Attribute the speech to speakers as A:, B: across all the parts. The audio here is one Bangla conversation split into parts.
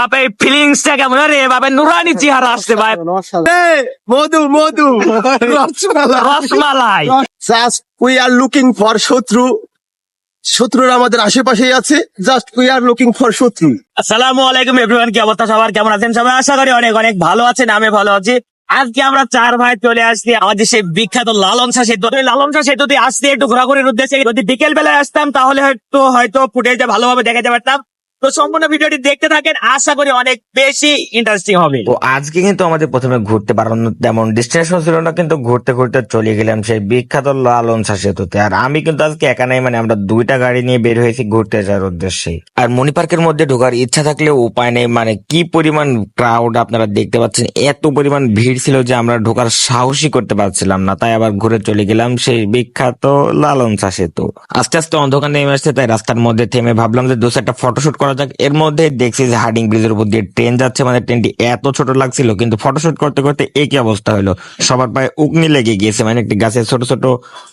A: বাপের ফিলিংসটা কেমন? রে বাপের নুরানি চেহারা আসছে ভাই
B: মধু মধু।
A: Rasmalai.
B: Just we are looking for shatru শত্রুরা আমাদের আশেপাশেই আছে। Just we are looking for shatru
A: আসসালামু আলাইকুম এভরিওয়ান কি অবস্থা সবার? কেমন আছেন? সবাই আশা করি অনেক অনেক ভালো আছেন আমি ভালো আছি। আজকে আমরা চার ভাই চলে আসছি আমাদের সেই বিখ্যাত লালন শাহ সেতু। ওই লালন শাহ সেতুতে আসতে একটু ঘোরাঘুরির উদ্দেশ্যে যদি বিকেল বেলায় আসতাম তাহলে হয়তো হয়তো ফুটেজটা ভালোভাবে দেখাতে পারতাম। তো সম্পূর্ণ ভিডিওটি দেখতে থাকেন। আশা করি অনেক বেশি ইন্টারেস্টিং হবে।
C: তো আজকে কিন্তু আমাদের প্রথমে ঘুরতে পারানো তেমন ডিস্টেন্স ছিল না, কিন্তু ঘুরতে ঘুরতে চলে গেলাম সেই বিখ্যাত লালন সেতুতে আর আমি কিন্তু আজকে একা নাই মানে আমরা দুইটা গাড়ি নিয়ে বের হয়েছি ঘুরতে যাওয়ার উদ্দেশ্যে। আর মনি পার্কের মধ্যে ঢোকার ইচ্ছা থাকলেও উপায় নেই মানে কি পরিমাণ ক্রাউড আপনারা দেখতে পাচ্ছেন, এত পরিমাণ ভিড় ছিল যে আমরা ঢোকার সাহসই করতে পারছিলাম না। তাই আবার ঘুরে চলে গেলাম সেই বিখ্যাত লালন সেতু আস্তে আস্তে অন্ধকার নেমে আসছে, তাই রাস্তার মধ্যে থেমে ভাবলাম যে দু একটা ফটোশুট করা যাক। এর মধ্যে দেখছি যে হার্ডিং ব্রিজের উপর দিয়ে ট্রেন যাচ্ছে। মানে ট্রেনটি এত ছোট লাগছিল, কিন্তু ফটোশুট করতে করতে একই অবস্থা হলো। সবার পায়ে উগনি লেগে গিয়েছে। মানে একটি গাছের ছোট ছোট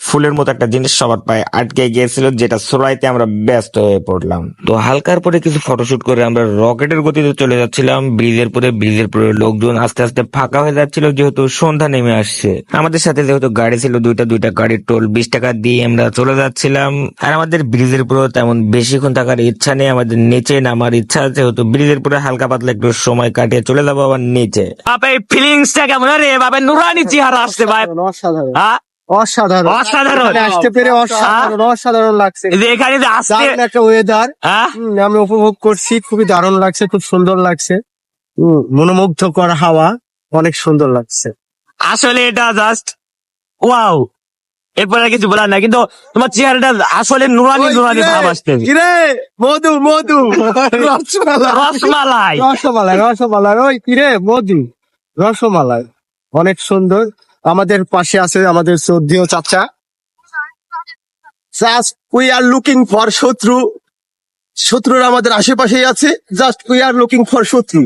C: ফুলের মতো একটা জিনিস সবার পায়ে আটকে গিয়েছিল, যেটা সরাইতে আমরা ব্যস্ত হয়ে পড়লাম। তো হালকার পরে কিছু ফটোশুট করে আমরা রকেটের গতিতে চলে যাচ্ছিলাম। ব্রিজের পরে ব্রিজের পরে লোকজন আস্তে আস্তে ফাঁকা হয়ে যাচ্ছিল, যেহেতু সন্ধ্যা নেমে আসছে। আমাদের সাথে যেহেতু গাড়ি ছিল, দুইটা দুইটা গাড়ির টোল বিশ টাকা দিয়ে আমরা চলে যাচ্ছিলাম। আর আমাদের ব্রিজের পুরো তেমন বেশিক্ষণ থাকার ইচ্ছা নেই। আমাদের নিচে নামার ইচ্ছা আছে যেহেতু ব্রিজের পুরো হালকা পাতলা একটু সময় কাটিয়ে চলে যাব আবার নিচে।
A: বাপের ফিলিংসটা কেমন? রে বাপের নুরানি চেহারা আসছে ভাই
B: অসাধারণ
A: হ্যাঁ?
B: অসাধারণ।
A: অসাধারণ।
B: আসতে পেরে অসাধারণ অসাধারণ লাগছে।
A: এখানে যে
B: একটা ওয়েদার
A: হ্যাঁ?
B: আমি উপভোগ করছি খুবই দারুণ লাগছে খুব সুন্দর লাগছে। মনোমুগ্ধকর হাওয়া অনেক সুন্দর লাগছে।
A: আসলে এটা জাস্ট ওয়াও এরপরে আর কিছু বলার না কিন্তু তোমার চেহারাটা আসলে নুরানি নুরানি ভাব আসতে
B: কিরে মধু মধু। রসমালাই।
A: রসমালাই।
B: রসমালাই ওই কিরে মধু। রসমালাই অনেক সুন্দর। আমাদের পাশে আছে আমাদের শ্রদ্ধেয় চাচা। Just we are looking for shatru. শত্রুরা আমাদের আশেপাশেই আছে। Just we are looking for shatru.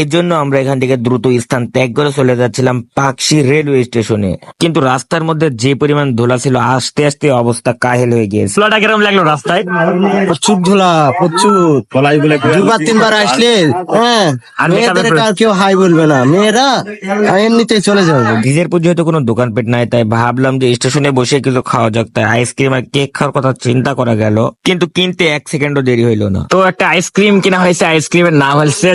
C: এর জন্য আমরা এখান থেকে দ্রুত স্থান ত্যাগ করে চলে যাচ্ছিলাম পাকশি রেলওয়ে স্টেশনে। কিন্তু রাস্তার মধ্যে যে পরিমাণ ধুলা ছিল আস্তে আস্তে অবস্থা কাহেল হয়ে গিয়েছে।
A: কীরকম লাগল রাস্তায়?
B: প্রচুর ধুলা প্রচুর। দুবার তিনবার আসলে হ্যাঁ মেয়েদের
A: এর
B: আর কেউ হাই বলবে না। মেয়েরা এমনিতেই চলে যাবে।
C: পর যেহেতু কোনো দোকানপাট নাই তাই ভাবলাম যে স্টেশনে বসে কিছু খাওয়া যাক তাই আইসক্রিম আর কেক খাওয়ার কথা চিন্তা করা গেল। কিন্তু কিনতে এক সেকেন্ডও দেরি হইল না।
A: তো একটা আইসক্রিম কিনা হয়েছে আইসক্রিমের নাম হচ্ছে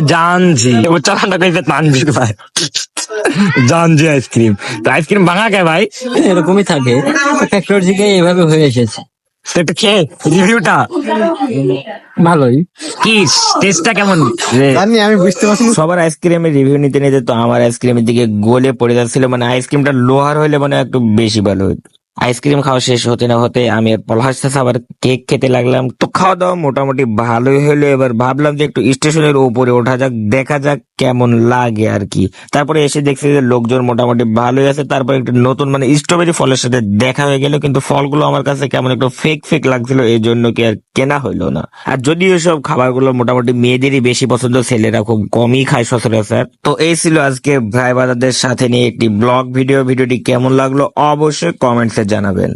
A: জানজি উচ্চারণটা করেছে তানজি ভাই। জানজি আইসক্রিম তো আইসক্রিম ভাঙা কে ভাই?
D: এরকমই থাকে। ফ্যাক্টরি থেকে এইভাবে হয়ে এসেছে।
A: একটু খেয়ে রিভিউটা
D: ভালোই।
A: কি টেস্টটা কেমন?
B: জানি আমি বুঝতে পারছি
C: সবার আইসক্রিমের রিভিউ নিতে নিতে তো আমার আইসক্রিমের দিকে গলে পড়ে যাচ্ছিল। মানে আইসক্রিমটা লোহার হইলে মানে একটু বেশি ভালো হতো। আইসক্রিম খাওয়া শেষ হতে না হতে আমি আর চাচা আবার কেক খেতে লাগলাম। তো খাওয়া দাওয়া মোটামুটি ভালোই হলো। এবার ভাবলাম যে একটু স্টেশনের উপরে ওঠা যাক, দেখা যাক কেমন লাগে আর কি। তারপরে এসে দেখছি যে লোকজন মোটামুটি ভালোই আছে। তারপরে একটু নতুন মানে স্ট্রবেরি ফলের সাথে দেখা হয়ে গেল। কিন্তু ফলগুলো আমার কাছে কেমন একটু ফেক ফেক লাগছিল, এই জন্য কি আর কেনা হইল না। আর যদিও সব খাবারগুলো মোটামুটি মেয়েদেরই বেশি পছন্দ, ছেলেরা খুব কমই খায় সচরাচর। তো এই ছিল আজকে ভাই বাদাদের সাথে নিয়ে একটি ব্লগ ভিডিও ভিডিওটি কেমন লাগল অবশ্যই কমেন্টসে জানাবেন।